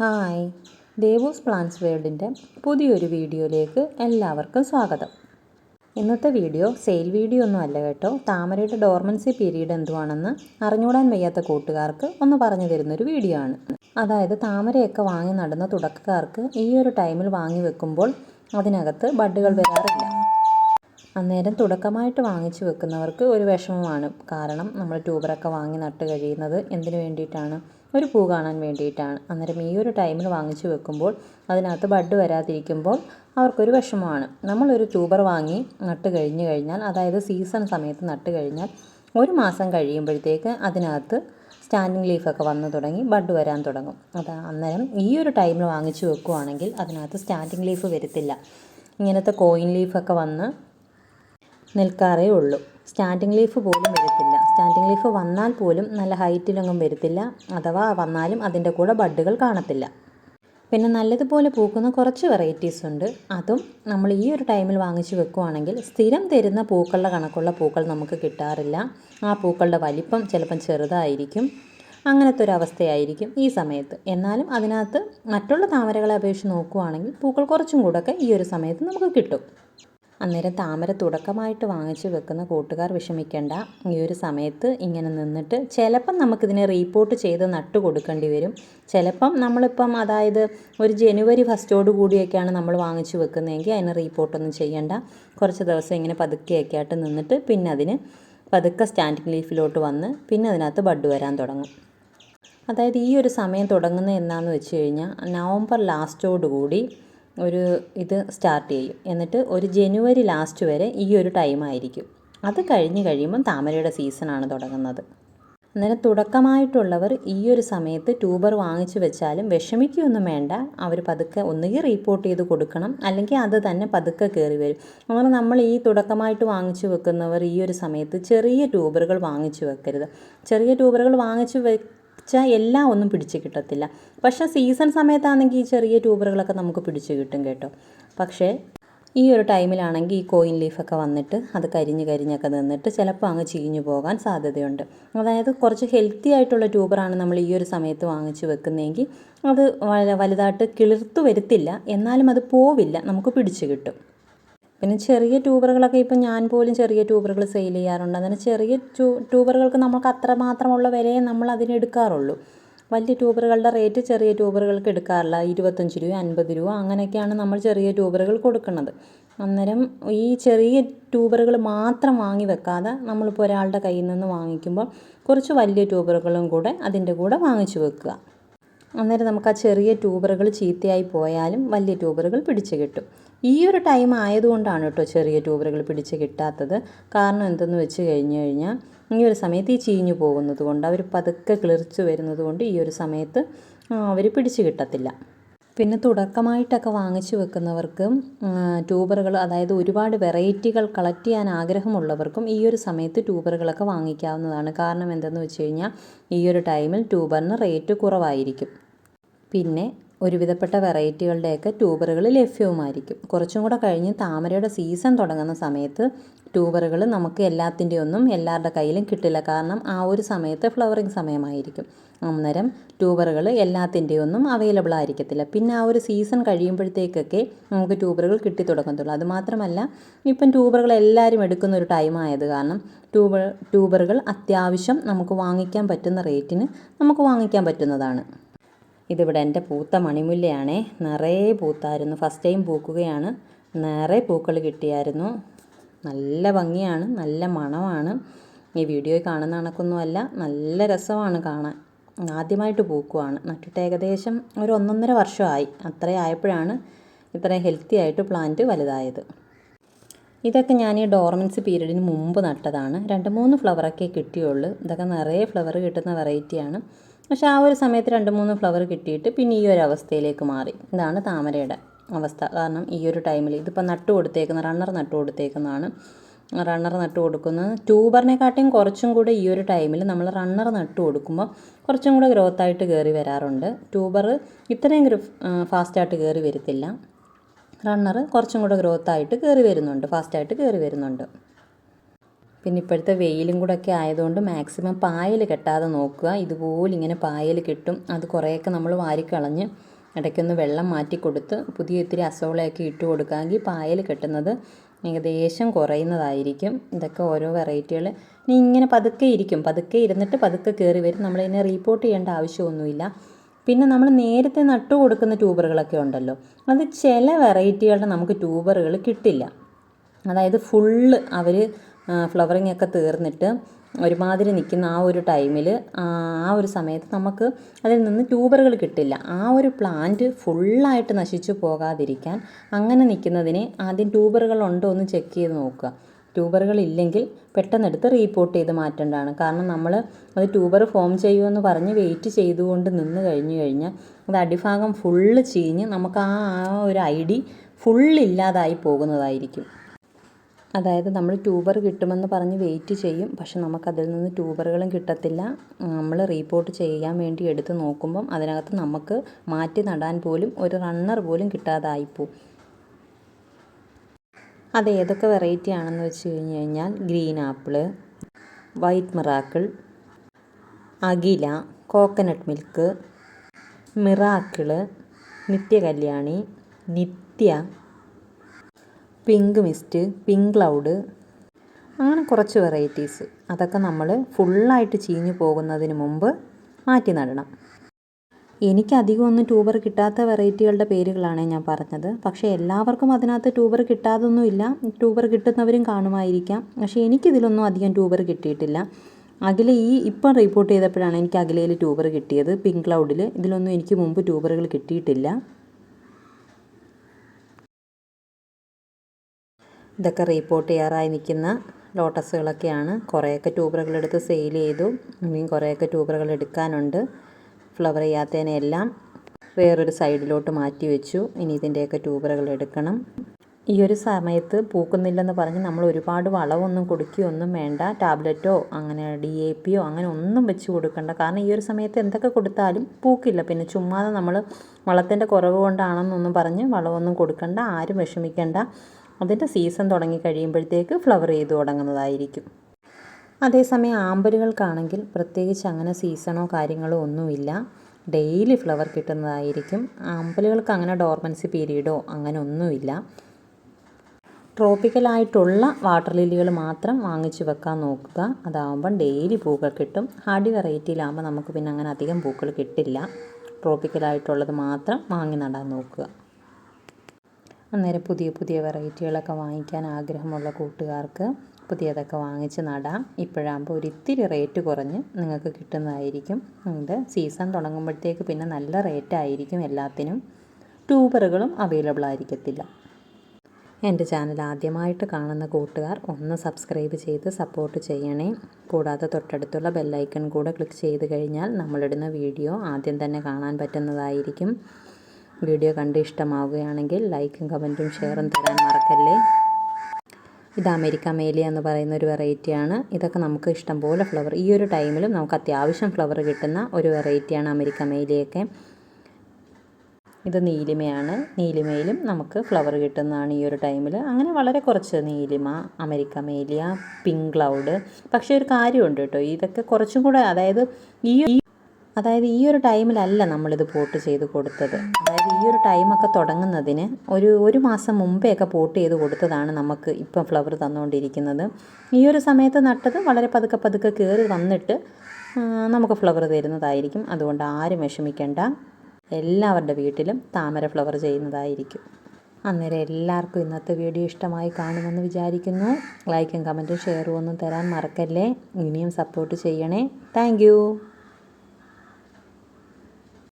Hi. ദേവൂസ് plants വേൾഡിന്റെ പുതിയൊരു വീഡിയോയിലേക്ക് എല്ലാവർക്കും സ്വാഗതം. ഇന്നത്തെ വീഡിയോ സെയിൽ വീഡിയോ ഒന്നും അല്ല കേട്ടോ. താമരയുടെ ഡോർമൻസി പീരീഡ് എന്തുവാണെന്ന് അറിഞ്ഞൂടാൻ വയ്യാത്ത കൂട്ടുകാർക്ക് ഒന്ന് പറഞ്ഞു തരുന്നൊരു വീഡിയോ ആണ്. അതായത് താമരയൊക്കെ വാങ്ങി നടന്ന തുടക്കക്കാർക്ക് ഈ ഒരു ടൈമിൽ വാങ്ങി വെക്കുമ്പോൾ അതിനകത്ത് ബഡ്ഡുകൾ വരാറില്ല. അന്നേരം തുടക്കമായിട്ട് വാങ്ങിച്ചു വെക്കുന്നവർക്ക് ഒരു വിഷമമാണ്. കാരണം നമ്മൾ ട്യൂബറൊക്കെ വാങ്ങി നട്ട് കഴിയുന്നത് എന്തിനു വേണ്ടിയിട്ടാണ്? ഒരു പൂ കാണാൻ വേണ്ടിയിട്ടാണ്. അന്നേരം ഈ ഒരു ടൈമിൽ വാങ്ങിച്ചു വെക്കുമ്പോൾ അതിനകത്ത് ബഡ് വരാതിരിക്കുമ്പോൾ അവർക്കൊരു വിഷമമാണ്. നമ്മളൊരു ട്യൂബർ വാങ്ങി നട്ട് കഴിഞ്ഞു കഴിഞ്ഞാൽ അതായത് സീസൺ സമയത്ത് നട്ട് കഴിഞ്ഞാൽ ഒരു മാസം കഴിയുമ്പോഴത്തേക്ക് അതിനകത്ത് സ്റ്റാൻഡിങ് ലീഫൊക്കെ വന്ന് തുടങ്ങി ബഡ് വരാൻ തുടങ്ങും. അത് അന്നേരം ഈ ഒരു ടൈമിൽ വാങ്ങിച്ചു വെക്കുവാണെങ്കിൽ അതിനകത്ത് സ്റ്റാൻഡിങ് ലീഫ് വരത്തില്ല. ഇങ്ങനത്തെ കോയിൻ ലീഫൊക്കെ വന്ന് നിൽക്കാറേ ഉള്ളൂ. സ്റ്റാൻഡിങ് ലീഫ് പോലും വരത്തില്ല. സ്റ്റാൻഡിങ് ലീഫ് വന്നാൽ പോലും നല്ല ഹൈറ്റിലൊന്നും വരത്തില്ല. അഥവാ വന്നാലും അതിന്റെ കൂടെ ബഡ്ഡുകൾ കാണത്തില്ല. പിന്നെ നല്ലതുപോലെ പൂക്കുന്ന കുറച്ച് വെറൈറ്റീസ് ഉണ്ട്. അതും നമ്മൾ ഈ ഒരു ടൈമിൽ വാങ്ങിച്ചു വെക്കുവാണെങ്കിൽ സ്ഥിരം തരുന്ന പൂക്കളുടെ കണക്കുള്ള പൂക്കൾ നമുക്ക് കിട്ടാറില്ല. ആ പൂക്കളുടെ വലിപ്പം ചിലപ്പം ചെറുതായിരിക്കും. അങ്ങനത്തെ ഒരു അവസ്ഥയായിരിക്കും ഈ സമയത്ത്. എന്നാലും അതിനകത്ത് മറ്റുള്ള താമരകളെ അപേക്ഷിച്ച് നോക്കുവാണെങ്കിൽ പൂക്കൾ കുറച്ചും കൂടെയൊക്കെ ഈ ഒരു സമയത്ത് നമുക്ക് കിട്ടും. അന്നേരം താമര തുടക്കമായിട്ട് വാങ്ങിച്ച് വെക്കുന്ന കൂട്ടുകാർ വിഷമിക്കേണ്ട. ഈ ഒരു സമയത്ത് ഇങ്ങനെ നിന്നിട്ട് ചിലപ്പം നമുക്കിതിനെ റീപ്പോർട്ട് ചെയ്ത് നട്ട് കൊടുക്കേണ്ടി വരും. ചിലപ്പം നമ്മളിപ്പം അതായത് ഒരു ജനുവരി ഫസ്റ്റോട് കൂടിയൊക്കെയാണ് നമ്മൾ വാങ്ങിച്ച് വെക്കുന്നതെങ്കിൽ അതിന് റീപ്പോർട്ടൊന്നും ചെയ്യേണ്ട. കുറച്ച് ദിവസം ഇങ്ങനെ പതുക്കെയൊക്കെ ആയിട്ട് നിന്നിട്ട് പിന്നെ അതിന് പതുക്കെ സ്റ്റാൻഡിങ് ലീഫിലോട്ട് വന്ന് പിന്നെ അതിനകത്ത് ബഡ് വരാൻ തുടങ്ങും. അതായത് ഈ ഒരു സമയം തുടങ്ങുന്നത് എന്നാന്ന് വെച്ച് കഴിഞ്ഞാൽ നവംബർ ലാസ്റ്റോടുകൂടി ഒരു ഇത് സ്റ്റാർട്ട് ചെയ്യും. എന്നിട്ട് ഒരു ജനുവരി ലാസ്റ്റ് വരെ ഈ ഒരു ടൈം ആയിരിക്കും. അത് കഴിഞ്ഞ് കഴിയുമ്പം താമരയുടെ സീസണാണ് തുടങ്ങുന്നത്. അന്നേരം തുടക്കമായിട്ടുള്ളവർ ഈ ഒരു സമയത്ത് ട്യൂബർ വാങ്ങിച്ചു വെച്ചാലും വിഷമിക്കുകയൊന്നും വേണ്ട. അവർ പതുക്കെ ഒന്നുകിൽ റീപ്പോർട്ട് ചെയ്ത് കൊടുക്കണം. അല്ലെങ്കിൽ അത് തന്നെ പതുക്കെ കയറി വരും. അങ്ങനെ നമ്മൾ ഈ തുടക്കമായിട്ട് വാങ്ങിച്ചു വെക്കുന്നവർ ഈ ഒരു സമയത്ത് ചെറിയ ട്യൂബറുകൾ വാങ്ങിച്ചു വെക്കരുത്. ചെറിയ ട്യൂബറുകൾ വാങ്ങിച്ചു വെച്ചാൽ എല്ലാം ഒന്നും പിടിച്ച് കിട്ടത്തില്ല. പക്ഷേ സീസൺ സമയത്താണെങ്കിൽ ഈ ചെറിയ ട്യൂബറുകളൊക്കെ നമുക്ക് പിടിച്ച് കിട്ടും കേട്ടോ. പക്ഷേ ഈ ഒരു ടൈമിലാണെങ്കിൽ ഈ കോയിൻ ലീഫൊക്കെ വന്നിട്ട് അത് കരിഞ്ഞ് കരിഞ്ഞൊക്കെ നിന്നിട്ട് ചിലപ്പോൾ അങ്ങ് ചീഞ്ഞു പോകാൻ സാധ്യതയുണ്ട്. അതായത് കുറച്ച് ഹെൽത്തി ആയിട്ടുള്ള ട്യൂബറാണ് നമ്മൾ ഈ ഒരു സമയത്ത് വാങ്ങിച്ച് വെക്കുന്നതെങ്കിൽ അത് വലുതായിട്ട് കിളിർത്തു വരുത്തില്ല. എന്നാലും അത് പോവില്ല. നമുക്ക് പിടിച്ച് കിട്ടും. പിന്നെ ചെറിയ ട്യൂബറുകളൊക്കെ ഇപ്പം ഞാൻ പോലും ചെറിയ ട്യൂബറുകൾ സെയിൽ ചെയ്യാറുണ്ട്. അങ്ങനെ ചെറിയ ട്യൂബറുകൾക്ക് നമുക്ക് അത്രമാത്രമുള്ള വിലയെ നമ്മൾ അതിന് എടുക്കാറുള്ളൂ. വലിയ ട്യൂബറുകളുടെ റേറ്റ് ചെറിയ ട്യൂബറുകൾക്ക് എടുക്കാറില്ല. ഇരുപത്തഞ്ച് രൂപ അൻപത് രൂപ അങ്ങനെയൊക്കെയാണ് നമ്മൾ ചെറിയ ട്യൂബറുകൾ കൊടുക്കുന്നത്. അന്നേരം ഈ ചെറിയ ട്യൂബറുകൾ മാത്രം വാങ്ങി വെക്കാതെ നമ്മളിപ്പോൾ ഒരാളുടെ കയ്യിൽ നിന്ന് വാങ്ങിക്കുമ്പോൾ കുറച്ച് വലിയ ട്യൂബറുകളും കൂടെ അതിന്റെ കൂടെ വാങ്ങിച്ചു വെക്കുക. അന്നേരം നമുക്ക് ആ ചെറിയ ട്യൂബറുകൾ ചീത്തയായി പോയാലും വലിയ ട്യൂബറുകൾ പിടിച്ചു കിട്ടും. ഈ ഒരു ടൈം ആയതുകൊണ്ടാണ് കേട്ടോ ചെറിയ ട്യൂബറുകൾ പിടിച്ച് കിട്ടാത്തത്. കാരണം എന്തെന്ന് വെച്ച് കഴിഞ്ഞ് കഴിഞ്ഞാൽ ഈ ഒരു സമയത്ത് ഈ ചീഞ്ഞു പോകുന്നത് കൊണ്ട് അവർ പതുക്കെ കിളിർച്ച് വരുന്നത് കൊണ്ട് ഈ ഒരു സമയത്ത് അവർ പിടിച്ച് കിട്ടത്തില്ല. പിന്നെ തുടക്കമായിട്ടൊക്കെ വാങ്ങിച്ചു വെക്കുന്നവർക്കും ട്യൂബറുകൾ അതായത് ഒരുപാട് വെറൈറ്റികൾ കളക്ട് ചെയ്യാൻ ആഗ്രഹമുള്ളവർക്കും ഈ ഒരു സമയത്ത് ട്യൂബറുകളൊക്കെ വാങ്ങിക്കാവുന്നതാണ്. കാരണം എന്തെന്ന് വെച്ച് കഴിഞ്ഞാൽ ഈ ഒരു ടൈമിൽ ട്യൂബറിന് റേറ്റ് കുറവായിരിക്കും. പിന്നെ ഒരുവിധപ്പെട്ട വെറൈറ്റികളുടെയൊക്കെ ട്യൂബറുകൾ ലഭ്യവുമായിരിക്കും. കുറച്ചും കൂടെ കഴിഞ്ഞ് താമരയുടെ സീസൺ തുടങ്ങുന്ന സമയത്ത് ട്യൂബറുകൾ നമുക്ക് എല്ലാത്തിന്റെ ഒന്നും എല്ലാവരുടെ കയ്യിലും കിട്ടില്ല. കാരണം ആ ഒരു സമയത്ത് ഫ്ലവറിങ് സമയമായിരിക്കും. അന്നേരം ട്യൂബറുകൾ എല്ലാത്തിന്റെ ഒന്നും അവൈലബിൾ ആയിരിക്കത്തില്ല. പിന്നെ ആ ഒരു സീസൺ കഴിയുമ്പോഴത്തേക്കൊക്കെ നമുക്ക് ട്യൂബറുകൾ കിട്ടി തുടങ്ങത്തുള്ളൂ. അതുമാത്രമല്ല ഇപ്പം ട്യൂബറുകൾ എല്ലാവരും എടുക്കുന്ന ഒരു ടൈം ആയത് കാരണം ട്യൂബർ ട്യൂബറുകൾ അത്യാവശ്യം നമുക്ക് വാങ്ങിക്കാൻ പറ്റുന്ന റേറ്റിന് നമുക്ക് വാങ്ങിക്കാൻ പറ്റുന്നതാണ്. ഇതിവിടെ എന്റെ പൂത്ത മണിമുല്ലയാണേ. നിറയെ പൂത്തായിരുന്നു. First time പൂക്കുകയാണ്. നിറയെ പൂക്കൾ കിട്ടിയായിരുന്നു. നല്ല ഭംഗിയാണ്. നല്ല മണമാണ്. ഈ വീഡിയോ കാണുന്ന കണക്കൊന്നുമല്ല. നല്ല രസമാണ് കാണാൻ. ആദ്യമായിട്ട് പൂക്കുവാണ്. നട്ടിട്ട് ഏകദേശം ഒരു ഒന്നൊന്നര വർഷമായി. അത്രയും ആയപ്പോഴാണ് ഇത്രയും ഹെൽത്തി ആയിട്ട് പ്ലാന്റ് വലുതായത്. ഇതൊക്കെ ഞാൻ ഈ ഡോർമൻസ് പീരീഡിന് മുമ്പ് നട്ടതാണ്. രണ്ട് മൂന്ന് ഫ്ലവറൊക്കെ കിട്ടിയുള്ളൂ. ഇതൊക്കെ നിറയെ ഫ്ലവർ കിട്ടുന്ന വെറൈറ്റിയാണ് പക്ഷേ ആ ഒരു സമയത്ത് രണ്ട് മൂന്ന് ഫ്ലവർ കിട്ടിയിട്ട് പിന്നെ ഈ ഒരു അവസ്ഥയിലേക്ക് മാറി. ഇതാണ് താമരയുടെ അവസ്ഥ. കാരണം ഈ ഒരു ടൈമിൽ ഇതിപ്പോൾ നട്ടു കൊടുത്തേക്കുന്ന റണ്ണർ നട്ട് കൊടുത്തേക്കുന്നതാണ്. റണ്ണർ നട്ട് കൊടുക്കുന്നത് ട്യൂബറിനെക്കാട്ടിയും കുറച്ചും കൂടെ ഈ ഒരു ടൈമിൽ നമ്മൾ റണ്ണർ നട്ട് കൊടുക്കുമ്പോൾ കുറച്ചും കൂടെ ഗ്രോത്ത് ആയിട്ട് കയറി വരാറുണ്ട്. ട്യൂബർ ഇത്രയും ഫാസ്റ്റായിട്ട് കയറി വരത്തില്ല. റണ്ണർ കുറച്ചും കൂടെ ഗ്രോത്ത് ആയിട്ട് കയറി വരുന്നുണ്ട് ഫാസ്റ്റായിട്ട് കയറി വരുന്നുണ്ട്. പിന്നെ ഇപ്പോഴത്തെ വെയിലും കൂടെ ഒക്കെ ആയതുകൊണ്ട് മാക്സിമം പായൽ കെട്ടാതെ നോക്കുക. ഇതുപോലെ ഇങ്ങനെ പായൽ കിട്ടും. അത് കുറേയൊക്കെ നമ്മൾ വാരിക്കളഞ്ഞ് ഇടയ്ക്കൊന്ന് വെള്ളം മാറ്റി കൊടുത്ത് പുതിയ ഇത്തിരി അസോളയൊക്കെ ഇട്ട് കൊടുക്കാമെങ്കിൽ പായൽ കെട്ടുന്നത് ഏകദേശം കുറയുന്നതായിരിക്കും. ഇതൊക്കെ ഓരോ വെറൈറ്റികൾ. ഇനി ഇങ്ങനെ പതുക്കെ ഇരിക്കും. പതുക്കെ ഇരുന്നിട്ട് പതുക്കെ കയറി വരും. നമ്മളിതിനെ റീപ്പോർട്ട് ചെയ്യേണ്ട ആവശ്യമൊന്നുമില്ല. പിന്നെ നമ്മൾ നേരത്തെ നട്ടു കൊടുക്കുന്ന ട്യൂബറുകളൊക്കെ ഉണ്ടല്ലോ. അത് ചില വെറൈറ്റികളുടെ നമുക്ക് ട്യൂബറുകൾ കിട്ടില്ല. അതായത് ഫുള്ള് അവർ ഫ്ലവറിങ് ഒക്കെ തീർന്നിട്ട് ഒരുമാതിരി നിൽക്കുന്ന ആ ഒരു ടൈമിൽ ആ ഒരു സമയത്ത് നമുക്ക് അതിൽ നിന്ന് ട്യൂബറുകൾ കിട്ടില്ല. ആ ഒരു പ്ലാന്റ് ഫുള്ളായിട്ട് നശിച്ചു പോകാതിരിക്കാൻ അങ്ങനെ നിൽക്കുന്നതിനെ ആദ്യം ട്യൂബറുകൾ ഉണ്ടോ എന്ന് ചെക്ക് ചെയ്ത് നോക്കുക. ട്യൂബറുകൾ ഇല്ലെങ്കിൽ പെട്ടെന്നെടുത്ത് റീപ്പോർട്ട് ചെയ്ത് മാറ്റേണ്ടതാണ്. കാരണം നമ്മൾ അത് ട്യൂബർ ഫോം ചെയ്യുമെന്ന് പറഞ്ഞ് വെയിറ്റ് ചെയ്തുകൊണ്ട് നിന്ന് കഴിഞ്ഞു കഴിഞ്ഞാൽ അത് അടിഭാഗം ഫുള്ള് ചീഞ്ഞ് നമുക്ക് ആ ആ ഒരു ഐ ഡി ഫുള്ളില്ലാതായി പോകുന്നതായിരിക്കും. അതായത് നമ്മൾ ട്യൂബർ കിട്ടുമെന്ന് പറഞ്ഞ് വെയിറ്റ് ചെയ്യും. പക്ഷെ നമുക്കതിൽ നിന്ന് ട്യൂബറുകളും കിട്ടത്തില്ല. നമ്മൾ റീപ്പോർട്ട് ചെയ്യാൻ വേണ്ടി എടുത്ത് നോക്കുമ്പം അതിനകത്ത് നമുക്ക് മാറ്റി നടാൻ പോലും ഒരു റണ്ണർ പോലും കിട്ടാതായിപ്പോവും അത് ഏതൊക്കെ വെറൈറ്റി ആണെന്ന് വെച്ച് കഴിഞ്ഞ് കഴിഞ്ഞാൽ green apple white miracle Akhila coconut milk miracle Nithyakalyani Nithya pink mist pink cloud അങ്ങനെ കുറച്ച് വെറൈറ്റീസ് അതൊക്കെ നമ്മൾ ഫുള്ളായിട്ട് ചീഞ്ഞു പോകുന്നതിന് മുമ്പ് മാറ്റി നടണം. എനിക്ക് അധികം ഒന്നും ട്യൂബർ കിട്ടാത്ത വെറൈറ്റികളുടെ പേരുകളാണ് ഞാൻ പറഞ്ഞത്. പക്ഷേ എല്ലാവർക്കും അതിനകത്ത് ട്യൂബർ കിട്ടാതൊന്നുമില്ല ട്യൂബർ കിട്ടുന്നവരും കാണുമായിരിക്കാം. പക്ഷേ എനിക്കിതിലൊന്നും അധികം ട്യൂബർ കിട്ടിയിട്ടില്ല. അഖില ഈ ഇപ്പം റിപ്പോർട്ട് ചെയ്തപ്പോഴാണ് എനിക്ക് അഖിലയിൽ ട്യൂബർ കിട്ടിയത്. പിങ്ക് ക്ലൗഡിൽ ഇതിലൊന്നും എനിക്ക് മുമ്പ് ട്യൂബറുകൾ കിട്ടിയിട്ടില്ല. ഇതൊക്കെ റീപ്പോർട്ട് ചെയ്യാറായി നിൽക്കുന്ന ലോട്ടസുകളൊക്കെയാണ് കുറേയൊക്കെ ട്യൂബറുകളെടുത്ത് സെയിൽ ചെയ്തു. ഇനിയും കുറേയൊക്കെ ട്യൂബറുകൾ എടുക്കാനുണ്ട്. ഫ്ലവർ ചെയ്യാത്തതിനെല്ലാം വേറൊരു സൈഡിലോട്ട് മാറ്റി വെച്ചു. ഇനി ഇതിന്റെയൊക്കെ ട്യൂബറുകൾ എടുക്കണം. ഈ ഒരു സമയത്ത് പൂക്കുന്നില്ലെന്ന് പറഞ്ഞ് നമ്മൾ ഒരുപാട് വളമൊന്നും കൊടുക്കുകയൊന്നും വേണ്ട. ടാബ്ലറ്റോ അങ്ങനെ ഡി എ പിയോ അങ്ങനെ ഒന്നും വെച്ച് കൊടുക്കണ്ട. കാരണം ഈ ഒരു സമയത്ത് എന്തൊക്കെ കൊടുത്താലും പൂക്കില്ല. പിന്നെ ചുമ്മാതെ നമ്മൾ വളത്തിന്റെ കുറവ് കൊണ്ടാണെന്നൊന്നും പറഞ്ഞ് വളമൊന്നും കൊടുക്കണ്ട. ആരും വിഷമിക്കേണ്ട. അതിന്റെ സീസൺ തുടങ്ങി കഴിയുമ്പോഴത്തേക്ക് ഫ്ലവർ ചെയ്ത് തുടങ്ങുന്നതായിരിക്കും. അതേസമയം ആമ്പലുകൾക്കാണെങ്കിൽ പ്രത്യേകിച്ച് അങ്ങനെ സീസണോ കാര്യങ്ങളോ ഒന്നുമില്ല. ഡെയിലി ഫ്ലവർ കിട്ടുന്നതായിരിക്കും. ആമ്പലുകൾക്ക് അങ്ങനെ ഡോർമൻസി പീരീഡോ അങ്ങനെ ഒന്നുമില്ല. ട്രോപ്പിക്കലായിട്ടുള്ള വാട്ടർ ലില്ലികൾ മാത്രം വാങ്ങിച്ചു വെക്കാൻ നോക്കുക. അതാവുമ്പം ഡെയിലി പൂക്കൾ കിട്ടും. ഹാർഡി വെറൈറ്റിയിലാകുമ്പോൾ നമുക്ക് പിന്നെ അങ്ങനെ അധികം പൂക്കൾ കിട്ടില്ല. ട്രോപ്പിക്കലായിട്ടുള്ളത് മാത്രം വാങ്ങി നടാൻ നോക്കുക. അന്നേരം പുതിയ പുതിയ വെറൈറ്റികളൊക്കെ വാങ്ങിക്കാൻ ആഗ്രഹമുള്ള കൂട്ടുകാർക്ക് പുതിയതൊക്കെ വാങ്ങിച്ച് നടാം. ഇപ്പോഴാകുമ്പോൾ ഒരിത്തിരി റേറ്റ് കുറഞ്ഞ് നിങ്ങൾക്ക് കിട്ടുന്നതായിരിക്കും. ഇത് സീസൺ തുടങ്ങുമ്പോഴത്തേക്ക് പിന്നെ നല്ല റേറ്റ് ആയിരിക്കും എല്ലാത്തിനും. ട്യൂബറുകളും അവൈലബിൾ ആയിരിക്കത്തില്ല. എന്റെ ചാനൽ ആദ്യമായിട്ട് കാണുന്ന കൂട്ടുകാർ ഒന്ന് സബ്സ്ക്രൈബ് ചെയ്ത് സപ്പോർട്ട് ചെയ്യണേ. കൂടാതെ തൊട്ടടുത്തുള്ള ബെല്ലൈക്കൺ കൂടെ ക്ലിക്ക് ചെയ്ത് കഴിഞ്ഞാൽ നമ്മളിടുന്ന വീഡിയോ ആദ്യം തന്നെ കാണാൻ പറ്റുന്നതായിരിക്കും. വീഡിയോ കണ്ട് ഇഷ്ടമാവുകയാണെങ്കിൽ ലൈക്കും കമന്റും ഷെയറും തരാൻ മറക്കല്ലേ? ഇത് അമേരിക്ക മേലിയ എന്ന് പറയുന്ന ഒരു വെറൈറ്റിയാണ് ഇതൊക്കെ നമുക്ക് ഇഷ്ടംപോലെ ഫ്ലവർ ഈ ഒരു ടൈമിലും നമുക്ക് അത്യാവശ്യം ഫ്ലവർ കിട്ടുന്ന ഒരു വെറൈറ്റിയാണ് അമേരിക്ക മേലിയൊക്കെ ഇത് നീലിമയാണ്. നീലിമയിലും നമുക്ക് ഫ്ലവർ കിട്ടുന്നതാണ് ഈ ഒരു ടൈമിൽ അങ്ങനെ വളരെ കുറച്ച് നീലിമ അമേരിക്ക മേലിയ പിങ്ക് ക്ലൗഡ് പക്ഷേ ഒരു കാര്യമുണ്ട് കേട്ടോ. ഇതൊക്കെ കുറച്ചും കൂടെ അതായത് ഈ അതായത് ഈ ഒരു ടൈമിലല്ല നമ്മളിത് പോട്ട് ചെയ്ത് കൊടുത്തത്. ഈ ഒരു ടൈമൊക്കെ തുടങ്ങുന്നതിന് ഒരു ഒരു മാസം മുമ്പേ ഒക്കെ പോട്ട് ചെയ്ത് കൊടുത്തതാണ് നമുക്ക് ഇപ്പം ഫ്ലവർ തന്നുകൊണ്ടിരിക്കുന്നത്. ഈ ഒരു സമയത്ത് നട്ടത് വളരെ പതുക്കെ പതുക്കെ കയറി വന്നിട്ട് നമുക്ക് ഫ്ലവർ തരുന്നതായിരിക്കും. അതുകൊണ്ട് ആരും വിഷമിക്കേണ്ട. എല്ലാവരുടെ വീട്ടിലും താമര ഫ്ലവർ ചെയ്യുന്നതായിരിക്കും. അന്നേരം എല്ലാവർക്കും ഇന്നത്തെ വീഡിയോ ഇഷ്ടമായി കാണുമെന്ന് വിചാരിക്കുന്നു. ലൈക്കും കമന്റും ഷെയറും ഒന്നും തരാൻ മറക്കല്ലേ. ഇനിയും സപ്പോർട്ട് ചെയ്യണേ. താങ്ക്